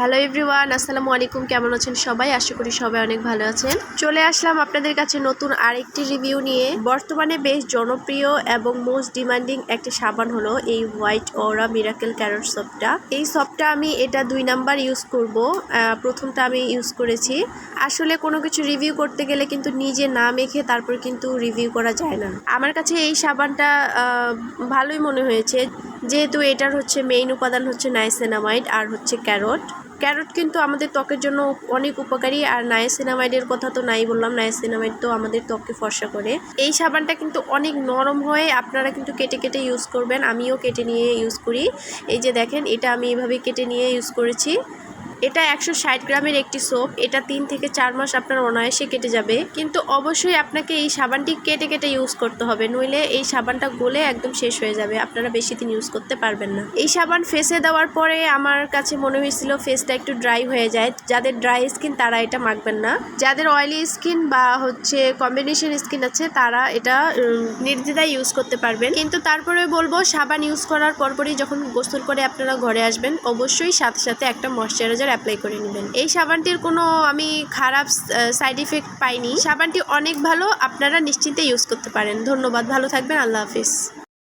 Hello everyone আসসালামু আলাইকুম, কেমন আছেন সবাই? আশা করি সবাই অনেক ভালো আছেন। চলে আসলাম আপনাদের কাছে নতুন আরেকটি রিভিউ নিয়ে। বর্তমানে বেশ জনপ্রিয় এবং মোস্ট ডিমান্ডিং একটি সাবান হলো এই হোয়াইট ওরা মিরাকেল ক্যারট সপটা এই সপটা আমি এটা দুই নাম্বার ইউজ করব। প্রথমটা আমি ইউজ করেছি। আসলে কোনো কিছু রিভিউ করতে গেলে কিন্তু নিজে না মেখে তারপর কিন্তু রিভিউ করা যায় না। আমার কাছে এই সাবানটা ভালোই মনে হয়েছে। যেহেতু এটার হচ্ছে মেইন উপাদান হচ্ছে নাইসেনামাইড আর হচ্ছে ক্যারট ক্যারট কিন্তু আমাদের ত্বকের জন্য অনেক উপকারী আর নায়াসিনামাইডের কথা তো নাই বললাম নায়াসিনামাইড তো আমাদের ত্বককে ফর্সা করে। এই সাবানটা কিন্তু অনেক নরম হয়ে, আপনারা কিন্তু কেটে কেটে ইউজ করবেন, আমিও কেটে নিয়ে ইউজ করি। এই যে দেখেন, এটা আমি এভাবে কেটে নিয়ে ইউজ করেছি। এটা একশো ষাট গ্রামের একটি সোপ এটা তিন থেকে চার মাস আপনার অনায়াসে কেটে যাবে। কিন্তু অবশ্যই আপনাকে এই সাবানটি কেটে কেটে ইউজ করতে হবে। নইলে এই সাবানটা গলে একদম শেষ হয়ে যাবে। আপনারা বেশি দিন ইউজ করতে পারবেন না। এই সাবান ফেসে দেওয়ার পরে আমার কাছে মনে হয়েছিল ফেসটা একটু ড্রাই হয়ে যায়। যাদের ড্রাই স্কিন তারা এটা মাখবেন না। যাদের অয়েলি স্কিন বা হচ্ছে কম্বিনেশন স্কিন আছে, তারা এটা নির্দ্বিধায় ইউজ করতে পারবেন। কিন্তু তারপরে বলব, সাবান ইউজ করার পরপরই যখন গোসল করে আপনারা ঘরে আসবেন, অবশ্যই সাথে সাথে একটা ময়শ্চারাইজার অ্যাপ্লাই করে নেবেন। এই সাবানটির কোনো আমি খারাপ সাইড ইফেক্ট পাইনি। সাবানটি অনেক ভালো, আপনারা নিশ্চিন্তে ইউজ করতে পারেন। ধন্যবাদ, ভালো থাকবেন, আল্লাহ হাফিজ।